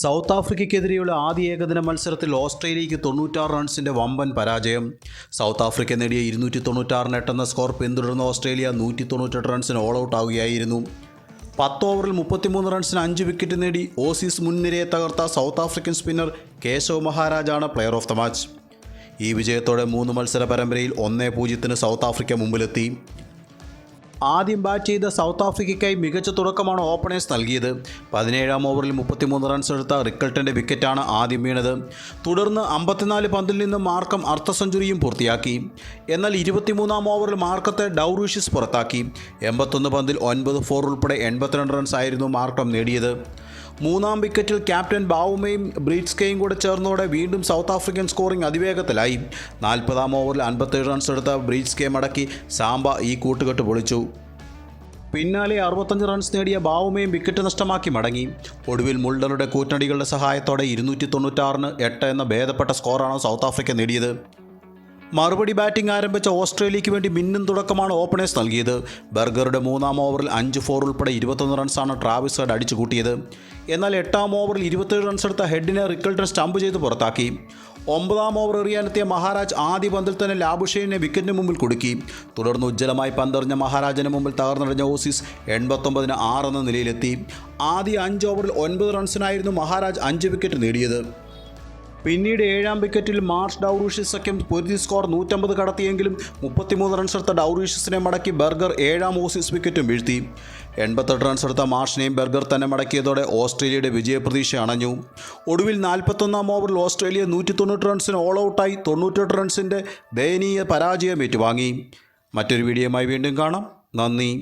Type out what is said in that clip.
South ആഫ്രിക്കയ്ക്കെതിരെയുള്ള ആദ്യ ഏകദിന മത്സരത്തിൽ ഓസ്ട്രേലിയയ്ക്ക് തൊണ്ണൂറ്റാറ് റൺസിന്റെ വമ്പൻ പരാജയം. സൗത്ത് ആഫ്രിക്ക നേടിയ ഇരുന്നൂറ്റി തൊണ്ണൂറ്റാറിന് എട്ടെന്ന സ്കോർ പിന്തുടർന്ന ഓസ്ട്രേലിയ നൂറ്റി തൊണ്ണൂറ്റെട്ട് റൺസിന് ഓൾ ഔട്ട് ആവുകയായിരുന്നു. പത്ത് ഓവറിൽ മുപ്പത്തിമൂന്ന് റൺസിന് അഞ്ച് വിക്കറ്റ് നേടി ഓസീസ് മുൻനിരയെ തകർത്ത സൗത്ത് ആഫ്രിക്കൻ സ്പിന്നർ കേശവ് മഹാരാജാണ് പ്ലെയർ ഓഫ് ദ മാച്ച് ഈ വിജയത്തോടെ മൂന്ന് മത്സര പരമ്പരയിൽ ഒന്നേ പൂജ്യത്തിന് സൗത്ത് ആഫ്രിക്ക മുമ്പിലെത്തി. ആദ്യം ബാറ്റ് ചെയ്ത സൗത്ത് ആഫ്രിക്കയ്ക്കായി മികച്ച തുടക്കമാണ് ഓപ്പണേഴ്സ് നൽകിയത്. പതിനേഴാം ഓവറിൽ മുപ്പത്തിമൂന്ന് റൺസ് എടുത്ത റിക്കൾട്ടന്റെ വിക്കറ്റാണ് ആദ്യം വീണത്. തുടർന്ന് അമ്പത്തിനാല് പന്തിൽ നിന്ന് മാർക്കം അർദ്ധ സെഞ്ചുറിയും പൂർത്തിയാക്കി. എന്നാൽ ഇരുപത്തിമൂന്നാം ഓവറിൽ മാർക്കത്തെ ഡൗറൂഷ്യസ് പുറത്താക്കി. എൺപത്തൊന്ന് പന്തിൽ ഒൻപത് ഫോർ ഉൾപ്പെടെ എൺപത്തിരണ്ട് റൺസ് ആയിരുന്നു മാർക്കം നേടിയത്. മൂന്നാം വിക്കറ്റിൽ ക്യാപ്റ്റൻ ബാവുമയും ബ്രീറ്റ്സ്കയും കൂടെ ചേർന്നതോടെ വീണ്ടും സൗത്ത് ആഫ്രിക്കൻ സ്കോറിംഗ് അതിവേഗത്തിലായി. നാൽപ്പതാം ഓവറിൽ അൻപത്തേഴ് റൺസ് എടുത്ത ബ്രീറ്റ്സ്കെ മടക്കി സാംബ ഈ കൂട്ടുകെട്ട് പൊളിച്ചു. പിന്നാലെ അറുപത്തഞ്ച് റൺസ് നേടിയ ബാവുമയും വിക്കറ്റ് നഷ്ടമാക്കി മടങ്ങി. ഒടുവിൽ മുൾഡറുടെ കൂറ്റടികളുടെ സഹായത്തോടെ ഇരുന്നൂറ്റി തൊണ്ണൂറ്റാറിന് എട്ട് എന്ന ഭേദപ്പെട്ട സ്കോറാണ് സൗത്ത് ആഫ്രിക്ക നേടിയത്? മറുപടി ബാറ്റിംഗ് ആരംഭിച്ച ഓസ്ട്രേലിയയ്ക്ക് വേണ്ടി മിന്നും തുടക്കമാണ് ഓപ്പണേഴ്സ് നൽകിയത്. ബർഗറുടെ മൂന്നാം ഓവറിൽ അഞ്ച് ഫോർ ഉൾപ്പെടെ ഇരുപത്തൊന്ന് റൺസാണ് ട്രാവിസ് ഹെഡ് അടിച്ചു കൂട്ടിയത്. എന്നാൽ എട്ടാം ഓവറിൽ ഇരുപത്തേഴ് റൺസ് എടുത്ത ഹെഡിനെ റിക്കൾട്ടൺ സ്റ്റംപ് ചെയ്ത് പുറത്താക്കി. ഒമ്പതാം ഓവർ എറിയാനെത്തിയ മഹാരാജ് ആദ്യ പന്തിൽ തന്നെ ലാബുഷേനെ വിക്കറ്റിന് മുമ്പിൽ കൊടുക്കി. തുടർന്ന് ഉജ്ജ്വലമായി പന്തെറിഞ്ഞ മഹാരാജന് മുമ്പിൽ തകർന്നടിഞ്ഞ ഓസീസ് എൺപത്തൊമ്പതിന് ആറെന്ന നിലയിലെത്തി. ആദ്യ അഞ്ച് ഓവറിൽ ഒൻപത് റൺസിനായിരുന്നു മഹാരാജ് അഞ്ച് വിക്കറ്റ് നേടിയത്. പിന്നീട് ഏഴാം വിക്കറ്റിൽ മാർച്ച് ഡൗറൂഷ്യസ് സഖ്യം പൊരുതി സ്കോർ നൂറ്റമ്പത് കടത്തിയെങ്കിലും മുപ്പത്തിമൂന്ന് റൺസ് എടുത്ത ഡൗറൂഷ്യസിനെ മടക്കി ബർഗർ ഏഴാം ഓസീസ് വിക്കറ്റും വീഴ്ത്തി. എൺപത്തെട്ട് റൺസ് എടുത്ത മാർഷിനെയും ബർഗർ തന്നെ മടക്കിയതോടെ ഓസ്ട്രേലിയയുടെ വിജയപ്രതീക്ഷ അണഞ്ഞു. ഒടുവിൽ നാൽപ്പത്തൊന്നാം ഓവറിൽ ഓസ്ട്രേലിയ നൂറ്റി തൊണ്ണൂറ്റ് റൺസിന് ഓൾ ഔട്ടായി തൊണ്ണൂറ്റെട്ട് റൺസിന്റെ ദയനീയ പരാജയം ഏറ്റുവാങ്ങി. മറ്റൊരു വീഡിയോയുമായി വീണ്ടും കാണാം. നന്ദി.